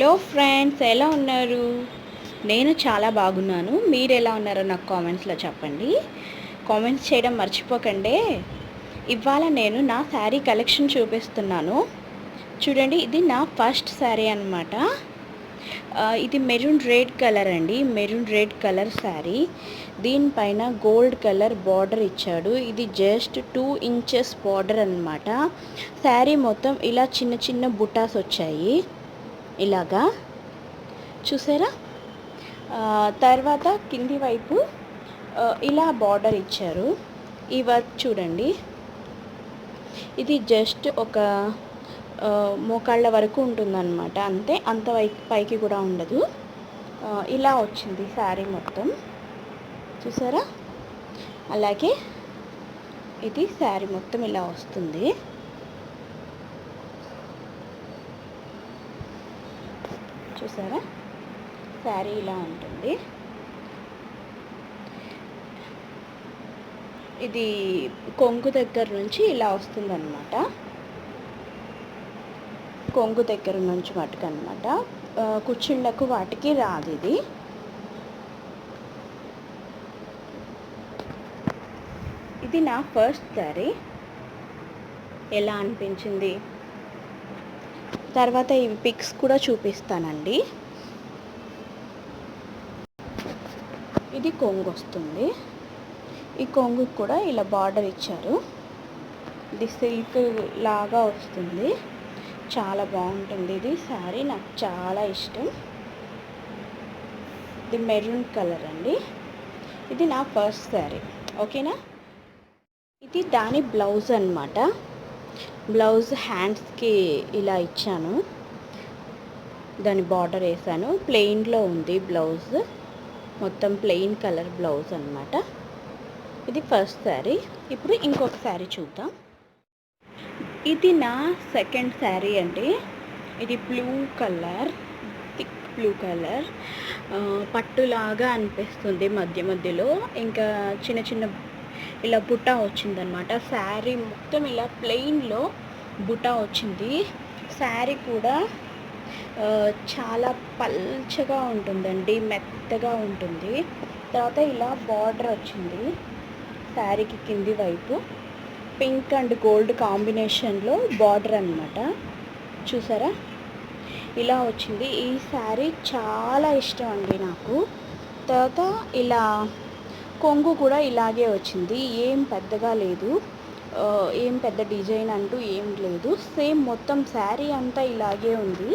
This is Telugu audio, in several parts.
హలో ఫ్రెండ్స్ ఎలా ఉన్నారు? నేను చాలా బాగున్నాను. మీరు ఎలా ఉన్నారో నాకు కామెంట్స్లో చెప్పండి. కామెంట్స్ చేయడం మర్చిపోకండి. ఇవాళ నేను నా శారీ కలెక్షన్ చూపిస్తున్నాను. చూడండి ఇది నా ఫస్ట్ శారీ అనమాట ఇది మెరూన్ రెడ్ కలర్ అండి. Maroon red colour sari. దీనిపైన గోల్డ్ కలర్ బార్డర్ ఇచ్చాడు. ఇది జస్ట్ టూ ఇంచెస్ బార్డర్ అనమాట శారీ మొత్తం ఇలా చిన్న చిన్న బుటాస్ వచ్చాయి. ఇలాగా చూసారా? తర్వాత కింది వైపు ఇలా బార్డర్ ఇచ్చారు. ఈ వర్క్ చూడండి. ఇది జస్ట్ ఒక మోకాళ్ళ వరకు ఉంటుందన్నమాట. అంతే అంత వై పైకి కూడా ఉండదు. ఇలా వచ్చింది శారీ మొత్తం. చూసారా? అలాగే ఇది శారీ మొత్తం ఇలా వస్తుంది. చూసారా? శారీ ఇలా ఉంటుంది. ఇది కొంగు దగ్గర నుంచి ఇలా వస్తుందన్నమాట. కొంగు దగ్గర నుంచి మటుకు అనమాట కుచ్చిళ్ళకు వాటికి రాదు ఇది. ఇది నా ఫస్ట్ శారీ. ఎలా అనిపించింది? తర్వాత ఇవి పిక్స్ కూడా చూపిస్తానండి. ఇది కొంగు వస్తుంది. ఈ కొంగు కూడా ఇలా బార్డర్ ఇచ్చారు. ఇది సిల్క్ లాగా వస్తుంది. చాలా బాగుంటుంది. ఇది శారీ నాకు చాలా ఇష్టం. ఇది మెరూన్ కలర్ అండి. ఇది నా ఫస్ట్ శారీ. ఓకేనా? ఇది దాని బ్లౌజ్ అనమాట బ్లౌజ్ హ్యాండ్స్కి ఇలా ఇచ్చాను. దాని బార్డర్ వేసాను. ప్లెయిన్లో ఉంది బ్లౌజ్. మొత్తం ప్లెయిన్ కలర్ బ్లౌజ్ అన్నమాట. ఇది ఫస్ట్ శారీ. ఇప్పుడు ఇంకొక శారీ చూద్దాం. ఇది నా సెకండ్ శారీ అండి. ఇది blue colour thick blue colour. పట్టులాగా అనిపిస్తుంది మధ్య మధ్యలో. ఇంకా చిన్న చిన్న ఇలా బుట్ట వచ్చిందనమాట శారీ మొత్తం ఇలా ప్లెయిన్లో బుట్ట వచ్చింది. శారీ కూడా చాలా పల్చగా ఉంటుందండి మెత్తగా ఉంటుంది. తర్వాత ఇలా బార్డర్ వచ్చింది శారీకి కింది వైపు. పింక్ అండ్ గోల్డ్ కాంబినేషన్లో బార్డర్ అనమాట చూసారా? ఇలా వచ్చింది. ఈ శారీ చాలా ఇష్టం అండి నాకు. తర్వాత ఇలా కొంగు కూడా ఇలాగే వచ్చింది. ఏం పెద్దగా లేదు. ఏం పెద్ద డిజైన్ అంటూ ఏం లేదు. సేమ్ మొత్తం శారీ అంతా ఇలాగే ఉంది.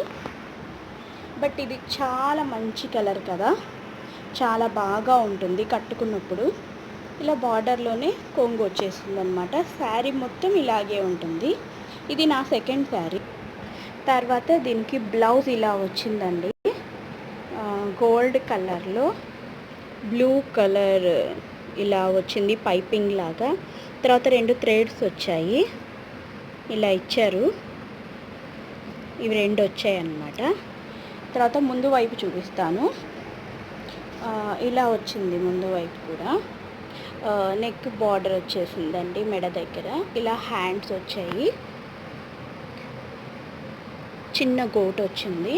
బట్ ఇది చాలా మంచి కలర్ కదా. చాలా బాగా ఉంటుంది కట్టుకున్నప్పుడు. ఇలా బార్డర్లోనే కొంగు వచ్చేస్తుంది అనమాట శారీ మొత్తం ఇలాగే ఉంటుంది. ఇది నా సెకండ్ శారీ. తర్వాత దీనికి బ్లౌజ్ ఇలా వచ్చిందండి. గోల్డ్ కలర్లో బ్లూ కలర్ ఇలా వచ్చింది పైపింగ్ లాగా. తర్వాత రెండు థ్రెడ్స్ వచ్చాయి. ఇలా ఇచ్చారు. ఇవి రెండు వచ్చాయి అన్నమాట తర్వాత ముందు వైపు చూపిస్తాను. ఇలా వచ్చింది ముందు వైపు కూడా. నెక్ బార్డర్ వచ్చేసిందండి మెడ దగ్గర. ఇలా హ్యాండ్స్ వచ్చాయి. చిన్న గోట్ వచ్చింది.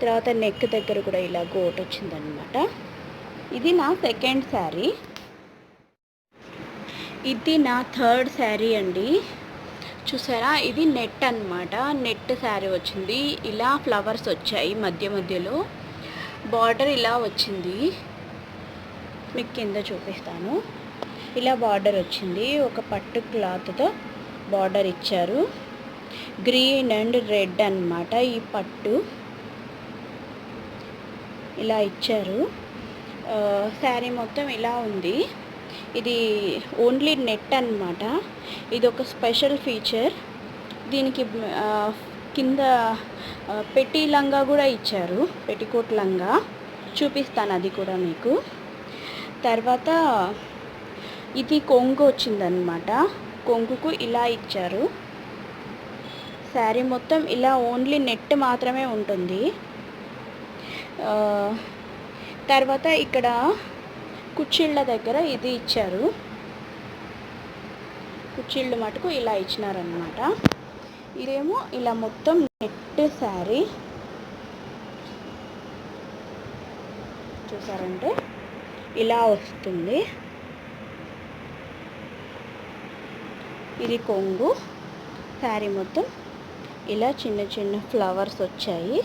తర్వాత నెక్ దగ్గర కూడా ఇలా గోట్ వచ్చిందనమాట ఇది నా సెకండ్ శారీ ఇది నా థర్డ్ శారీ అండి. చూసారా? ఇది నెట్ అన్నమాట. నెట్ శారీ వచ్చింది. ఇలా ఫ్లవర్స్ వచ్చాయి మధ్య మధ్యలో. బార్డర్ ఇలా వచ్చింది. మీకు కింద చూపిస్తాను. ఇలా బార్డర్ వచ్చింది. ఒక పట్టు క్లాత్తో బార్డర్ ఇచ్చారు. గ్రీన్ అండ్ రెడ్ అన్నమాట ఈ పట్టు. ఇలా ఇచ్చారు. శారీ మొత్తం ఇలా ఉంది. ఇది ఓన్లీ నెట్ అన్నమాట. ఇది ఒక స్పెషల్ ఫీచర్. దీనికి కింద పెట్టి లంగా కూడా ఇచ్చారు. పెట్టికోట్ లంగా. చూపిస్తాను అది కూడా మీకు. తర్వాత ఇది కొంగు వచ్చిందనమాట కొంగుకు ఇలా ఇచ్చారు. శారీ మొత్తం ఇలా ఓన్లీ నెట్ మాత్రమే ఉంటుంది. తర్వాత ఇక్కడ కుర్చీళ్ళ దగ్గర ఇది ఇచ్చారు. కుర్చీళ్ళు మటుకు ఇలా ఇచ్చినారనమాట ఇదేమో ఇలా మొత్తం నెట్ శారీ. చూసారంటే ఇలా వస్తుంది. ఇది కొంగు శారీ మొత్తం. ఇలా చిన్న చిన్న ఫ్లవర్స్ వచ్చాయి.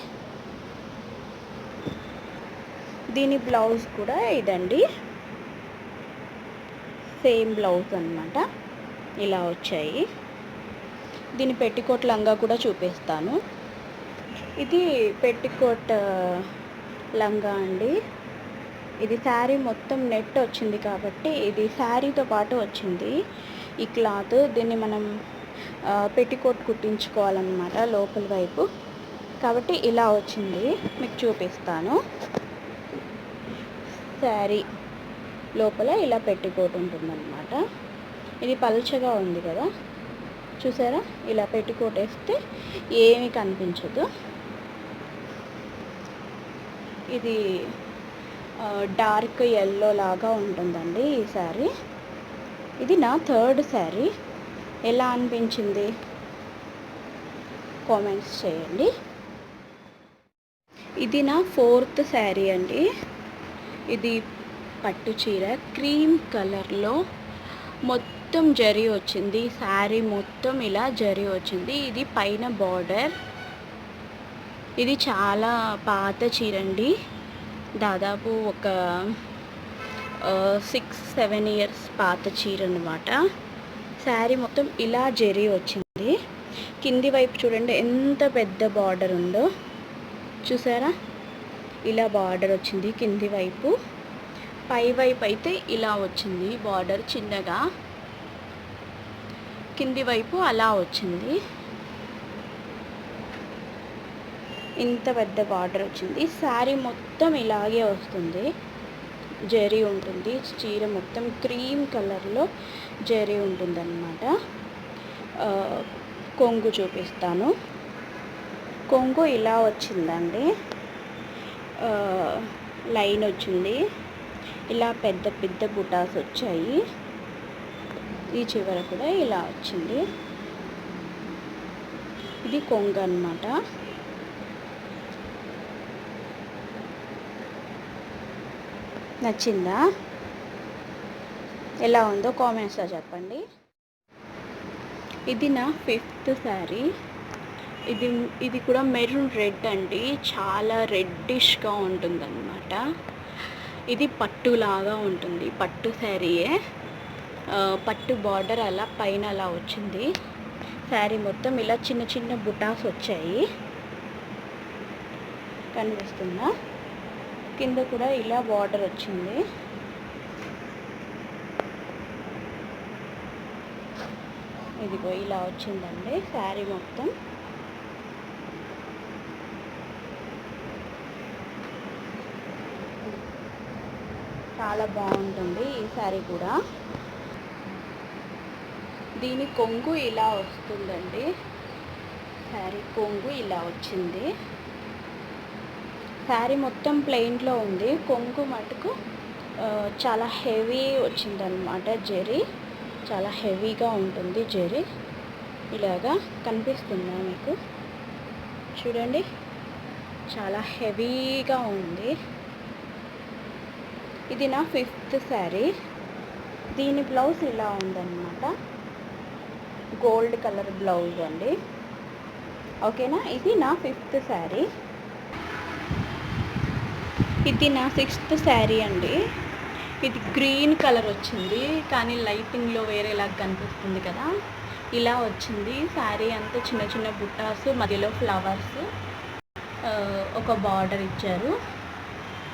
దీని బ్లౌజ్ కూడా ఇదండి. సేమ్ బ్లౌజ్ అనమాట ఇలా వచ్చాయి. దీని పెట్టికోట్ లంగా కూడా చూపిస్తాను. ఇది పెట్టికోట్ లంగా అండి. ఇది శారీ మొత్తం నెట్ వచ్చింది కాబట్టి ఇది శారీతో పాటు వచ్చింది. ఈ క్లాత్ దీన్ని మనం పెట్టికోట్ కుట్టించుకోవాలన్నమాట లోపల వైపు. కాబట్టి ఇలా వచ్చింది. మీకు చూపిస్తాను. శారీ లోపల ఇలా పెట్టికోట్ ఉంటుందన్నమాట ఇది పల్చగా ఉంది కదా. చూసారా? ఇలా పెట్టికోట్ వేస్తే ఏమీ కనిపించదు. ఇది డార్క్ ఎల్లో లాగా ఉంటుందండి ఈ శారీ. ఇది నా థర్డ్ శారీ. ఎలా అనిపించింది? కామెంట్స్ చేయండి. ఇది నా ఫోర్త్ శారీ అండి. ఇది పట్టు చీర. క్రీమ్ కలర్లో మొత్తం జరి వచ్చింది. శారీ మొత్తం ఇలా జరి వచ్చింది. ఇది పైన బార్డర్. ఇది చాలా పాత చీర అండి దాదాపు ఒక సిక్స్ సెవెన్ ఇయర్స్ పాత చీర అనమాట శారీ మొత్తం ఇలా జరి వచ్చింది. కింది వైపు చూడండి ఎంత పెద్ద బార్డర్ ఉందో. చూసారా? ఇలా బార్డర్ వచ్చింది కింది వైపు. పై వైపు అయితే ఇలా వచ్చింది బార్డర్ చిన్నగా. కింది వైపు అలా వచ్చింది. ఇంత పెద్ద బార్డర్ వచ్చింది. శారీ మొత్తం ఇలాగే వస్తుంది. జరీ ఉంటుంది. చీర మొత్తం క్రీమ్ కలర్లో జరీ ఉంటుందన్నమాట. కొంగు చూపిస్తాను. కొంగు ఇలా వచ్చిందండి. లైన్ వచ్చింది. ఇలా పెద్ద పెద్ద బుటాస్ వచ్చాయి. ఈ చివర కూడా ఇలా వచ్చింది. ఇది కొంగ అనమాట నచ్చిందా? ఎలా ఉందో కామెంట్స్లో చెప్పండి. ఇది నా ఫిఫ్త్ శారీ. ఇది ఇది కూడా మెరూన్ రెడ్ అండి. చాలా రెడ్డిష్గా ఉంటుందన్నమాట. ఇది పట్టులాగా ఉంటుంది. పట్టు శారీయే. పట్టు బార్డర్ అలా పైన అలా వచ్చింది. శారీ మొత్తం ఇలా చిన్న చిన్న బుటాస్ వచ్చాయి. కనిపిస్తుందా? కింద కూడా ఇలా బార్డర్ వచ్చింది. ఇదిగో ఇలా వచ్చిందండి శారీ మొత్తం. చాలా బాగుంటుంది ఈ శారీ కూడా. దీని కొంగు ఇలా వస్తుందండి. శారీ కొంగు ఇలా వచ్చింది. శారీ మొత్తం ప్లెయిన్లో ఉంది. కొంగు మటుకు చాలా హెవీ వచ్చిందనమాట జెరీ. చాలా హెవీగా ఉంటుంది జెరీ. ఇలాగా కనిపిస్తుందా మీకు? చూడండి. చాలా హెవీగా ఉంది. ఇది నా ఫిఫ్త్ శారీ. దీని బ్లౌజ్ ఇలా ఉందన్నమాట. గోల్డ్ కలర్ బ్లౌజ్ అండి. ఓకేనా? ఇది నా ఫిఫ్త్ శారీ. ఇది నా సిక్స్త్ శారీ అండి. ఇది గ్రీన్ కలర్ వచ్చింది. కానీ లైటింగ్లో వేరేలాగా కనిపిస్తుంది కదా. ఇలా వచ్చింది. శారీ అంతా చిన్న చిన్న బుట్టాస్ మధ్యలో ఫ్లవర్స్ ఒక బార్డర్ ఇచ్చారు.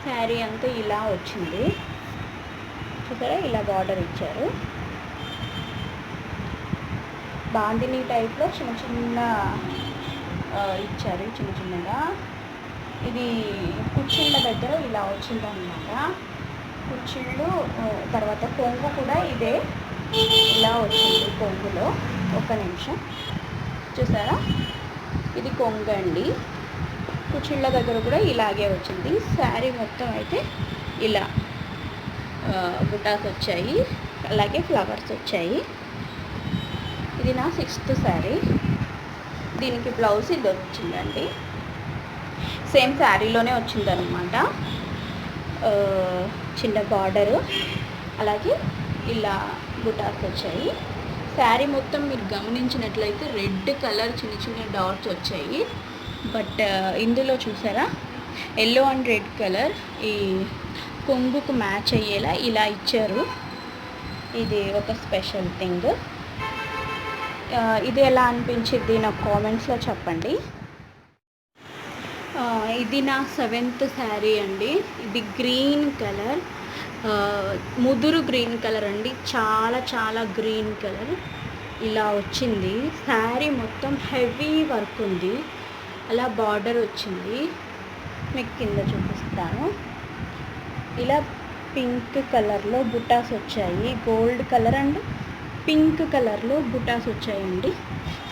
శారీ అంతా ఇలా వచ్చింది. చూసారా? ఇలా బార్డర్ ఇచ్చారు. బాందిని టైప్లో చిన్న చిన్న ఇచ్చారు చిన్న చిన్నగా. ఇది కుర్చీళ్ళ దగ్గర ఇలా వచ్చిందనమాట కుర్చీళ్ళు తర్వాత కొంగు కూడా ఇదే. ఇలా వచ్చింది కొంగులో. ఒక నిమిషం. చూసారా? ఇది కొంగు అండి కుర్చీళ్ళ దగ్గర కూడా ఇలాగే వచ్చింది. శారీ మొత్తం అయితే ఇలా బుటాస్ వచ్చాయి. అలాగే ఫ్లవర్స్ వచ్చాయి. ఇది నా సిక్స్త్ శారీ. దీనికి బ్లౌజ్ ఇది వచ్చిందండి. సేమ్ శారీలోనే వచ్చిందనమాట చిన్న బార్డరు. అలాగే ఇలా బుటాస్ వచ్చాయి. శారీ మొత్తం మీరు గమనించినట్లయితే రెడ్ కలర్ చిన్న చిన్న డాట్స్ వచ్చాయి. బట్ ఇందులో చూసారా? ఎల్లో అండ్ రెడ్ కలర్ ఈ కొంగుకు మ్యాచ్ అయ్యేలా ఇలా ఇచ్చారు. ఇది ఒక స్పెషల్ థింగ్. ఇది ఎలా అనిపించింది నాకు కామెంట్స్లో చెప్పండి. ఇది నా సెవెంత్ శారీ అండి. ఇది గ్రీన్ కలర్. ముదురు గ్రీన్ కలర్ అండి. చాలా చాలా గ్రీన్ కలర్. ఇలా వచ్చింది. శారీ మొత్తం హెవీ వర్క్ ఉంది. అలా బార్డర్ వచ్చింది. మీకు కింద చూపిస్తాను. ఇలా పింక్ కలర్లో బుటాస్ వచ్చాయి. గోల్డ్ కలర్ అండ్ పింక్ కలర్లో బుటాస్ వచ్చాయండి.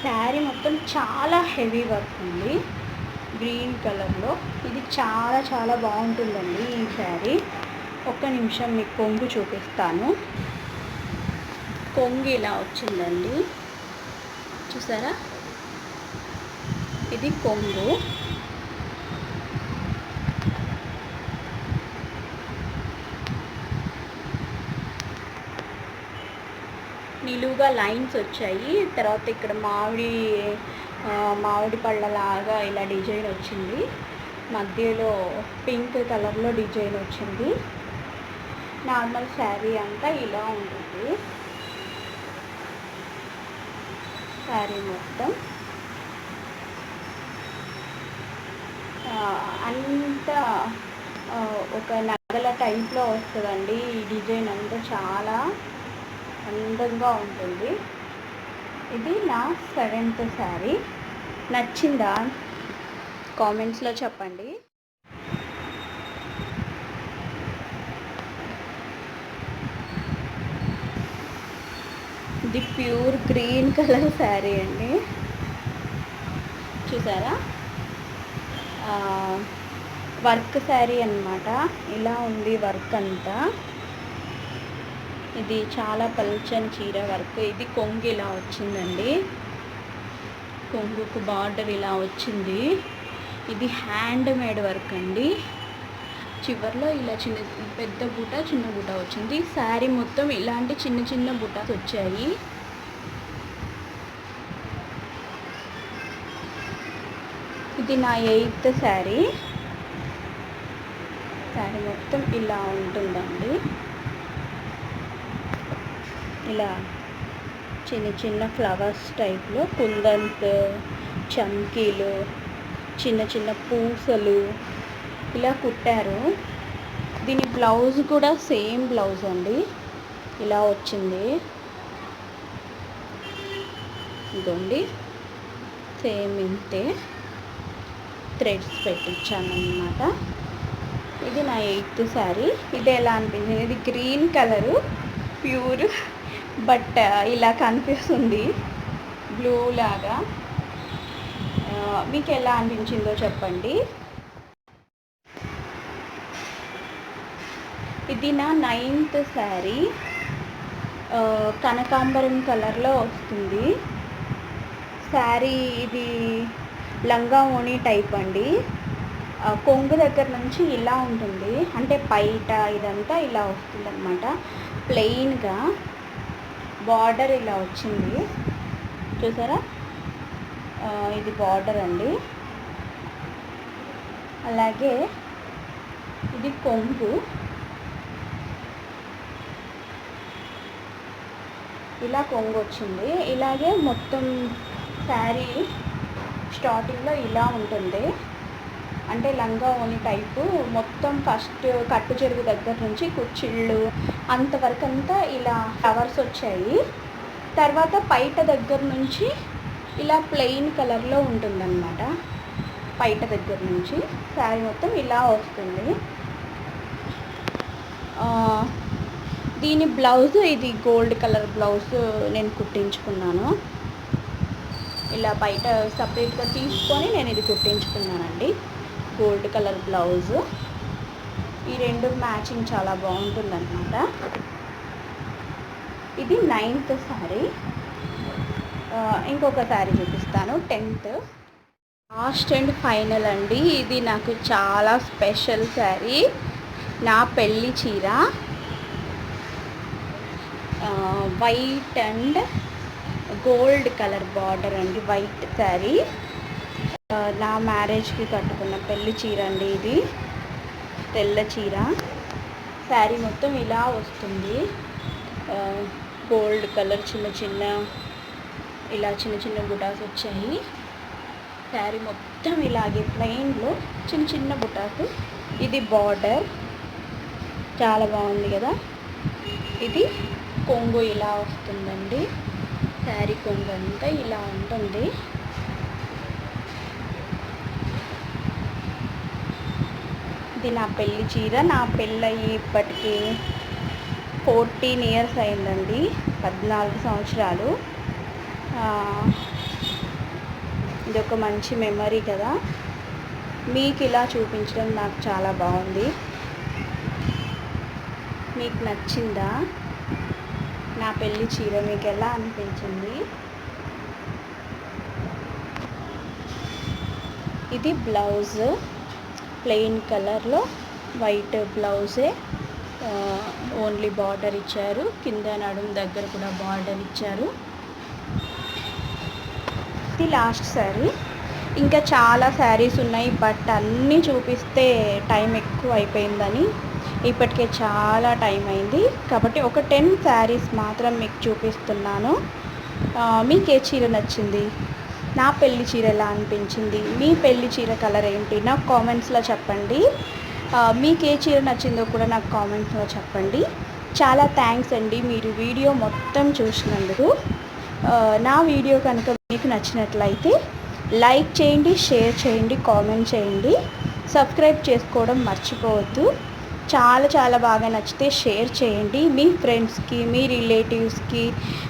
శారీ మొత్తం చాలా హెవీ వర్క్ ఉంది. గ్రీన్ కలర్లో. ఇది చాలా చాలా బాగుంటుందండి ఈ శారీ. ఒక్క నిమిషం మీకు కొంగు చూపిస్తాను. కొంగు ఇలా వచ్చిందండి. చూసారా? ఇది కొంగు. నిలువుగా లైన్స్ వచ్చాయి. తర్వాత ఇక్కడ మామిడి మామిడి పళ్ళలాగా ఇలా డిజైన్ వచ్చింది. మధ్యలో పింక్ కలర్లో డిజైన్ వచ్చింది. నార్మల్ శారీ అంతా ఇలా ఉంటుంది. శారీ మొత్తం. అంత ఒక నగల టైప్లో వస్తుందండి ఈ డిజైన్ అంతా చాలా అందంగా ఉంటుంది. ఇది నా సెవెంత్ శారీ. నచ్చిందా? కామెంట్స్లో చెప్పండి. ఇది ప్యూర్ గ్రీన్ కలర్ శారీ అండి. చూసారా? వర్క్ శారీ అనమాట ఇలా ఉంది వర్క్ అంతా. ఇది చాలా పల్చని చీర వర్క్. ఇది కొంగు ఇలా వచ్చిందండి. కొంగుకు బార్డర్ ఇలా వచ్చింది. ఇది హ్యాండ్ మేడ్ వర్క్ అండి. చివరిలో ఇలా చిన్న పెద్ద బుట చిన్న బుట వచ్చింది. శారీ మొత్తం ఇలాంటి చిన్న చిన్న బుటాస్ వచ్చాయి. ఇది నా ఎయిత్ శారీ. శారీ మొత్తం ఇలా ఉంటుందండి. ఇలా చిన్న చిన్న ఫ్లవర్స్ టైప్లో కుందన్స్ చంకీలు చిన్న చిన్న పూసలు ఇలా కుట్టారు. దీని బ్లౌజ్ కూడా సేమ్ బ్లౌజ్ అండి. ఇలా వచ్చింది. ఇదండి సేమ్ ఇంతే. థ్రెడ్స్ పెట్టించాను అనమాట ఇది నా ఎయిత్ శారీ ఇది ఎలా అనిపించింది? ఇది గ్రీన్ కలరు ప్యూర్ బట్ ఇలా కనిపిస్తుంది. బ్లూ లాగా. మీకు ఎలా అనిపించిందో చెప్పండి. ఇది నా నైన్త్ శారీ కనకాంబరం కలర్లో వస్తుంది. శారీ ఇది లంగా ఓణి టైప్ అండి. కొంగు దగ్గర నుంచి ఇలా ఉంటుంది. అంటే పైట ఇదంతా ఇలా వస్తుంది అనమాట ప్లెయిన్గా బార్డర్ ఇలా వచ్చింది. చూసారా? ఇది బార్డర్ అండి. అలాగే ఇది కొంగు. ఇలా కొంగు వచ్చింది. ఇలాగే మొత్తం శారీ స్టార్టింగ్లో ఇలా ఉంటుంది. అంటే లంగా ఓని టైపు మొత్తం ఫస్ట్ కట్టు చెరుగు దగ్గర నుంచి కుచ్చిళ్ళు అంతవరకు అంతా ఇలా ఫ్లవర్స్ వచ్చాయి. తర్వాత పైట దగ్గర నుంచి ఇలా ప్లెయిన్ కలర్లో ఉంటుందన్నమాట. పైట దగ్గర నుంచి శారీ మొత్తం ఇలా వస్తుంది. దీని బ్లౌజ్ ఇది గోల్డ్ కలర్ బ్లౌజ్ నేను కుట్టించుకున్నాను. ఇలా బయట సపరేట్గా తీసుకొని నేను ఇది కుట్టించుకున్నానండి. Gold colour blouse. ఈ రెండు మ్యాచింగ్ చాలా బాగుంటుందన్నమాట. ఇది నైన్త్ శారీ ఇంకొక శారీ చూపిస్తాను. టెన్త్. లాస్ట్ అండ్ ఫైనల్ అండి. ఇది నాకు చాలా స్పెషల్ శారీ నా పెళ్ళి చీర. White and gold colour border అండి. వైట్ శారీ నా మ్యారేజ్కి కట్టుకున్న పెళ్ళి చీర అండి ఇది. తెల్ల చీర. శారీ మొత్తం ఇలా వస్తుంది. గోల్డ్ కలర్ చిన్న చిన్న ఇలా చిన్న చిన్న బుటాస్ వచ్చాయి. శారీ మొత్తం ఇలాగే ప్లెయిన్లో చిన్న చిన్న బుటాస్. ఇది బార్డర్. చాలా బాగుంది కదా. ఇది కొంగు ఇలా వస్తుందండి. శారీ కొంగు అంతా ఇలా ఉంటుంది. ఇది నా పెళ్ళి చీర? నా పెళ్ళయి ఇప్పటికీ ఫోర్టీన్ ఇయర్స్ అయిందండి పద్నాలుగు సంవత్సరాలు. ఇది ఒక మంచి మెమరీ కదా. మీకు ఇలా చూపించడం నాకు చాలా బాగుంది. మీకు నచ్చిందా? నా పెళ్ళి చీర మీకు ఎలా అనిపించింది? ఇది బ్లౌజ్. ప్లెయిన్ కలర్లో వైట్ బ్లౌజే ఓన్లీ బార్డర్ ఇచ్చారు. కింద నడుం దగ్గర కూడా బార్డర్ ఇచ్చారు. ఇది లాస్ట్ శారీ. ఇంకా చాలా శారీస్ ఉన్నాయి బట్ అన్నీ చూపిస్తే టైం ఎక్కువ అయిపోయిందని ఇప్పటికే చాలా టైం అయింది. కాబట్టి ఒక టెన్ శారీస్ మాత్రం మీకు చూపిస్తున్నాను. మీకు ఏ చీర నచ్చింది? నా పెళ్ళి చీర ఎలా అనిపించింది? మీ పెళ్ళి చీర కలర్ ఏంటి? నాకు కామెంట్స్లో చెప్పండి. మీకు ఏ చీర నచ్చిందో కూడా నాకు కామెంట్స్లో చెప్పండి. చాలా థ్యాంక్స్ అండి మీరు వీడియో మొత్తం చూసినందుకు. నా వీడియో కనుక మీకు నచ్చినట్లయితే లైక్ చేయండి షేర్ చేయండి కామెంట్ చేయండి. సబ్స్క్రైబ్ చేసుకోవడం మర్చిపోవద్దు. చాలా చాలా బాగా నచ్చితే షేర్ చేయండి. మీ ఫ్రెండ్స్కి మీ రిలేటివ్స్కి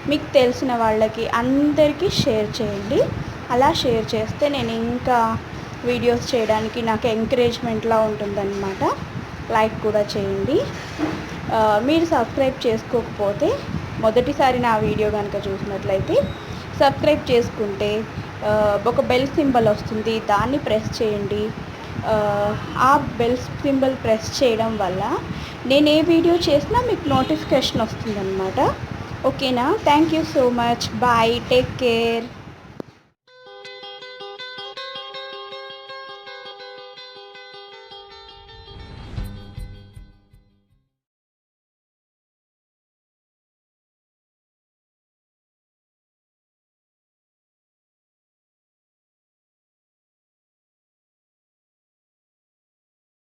మీకు తెలిసిన వాళ్ళకి అందరికీ షేర్ చేయండి. అలా షేర్ చేస్తే నేను ఇంకా వీడియోస్ చేయడానికి నాకు ఎంకరేజ్మెంట్లా ఉంటుందన్నమాట. లైక్ కూడా చేయండి. మీరు సబ్స్క్రైబ్ చేసుకోకపోతే మొదటిసారి నా వీడియో కనుక చూసినట్లయితే సబ్స్క్రైబ్ చేసుకుంటే ఒక బెల్ సింబల్ వస్తుంది దాన్ని ప్రెస్ చేయండి. ఆ బెల్ సింబల్ ప్రెస్ చేయడం వల్ల నేను ఏ వీడియో చేసినా మీకు నోటిఫికేషన్ వస్తుందన్నమాట. ఓకేనా? Thank you so much. Bye. Take care.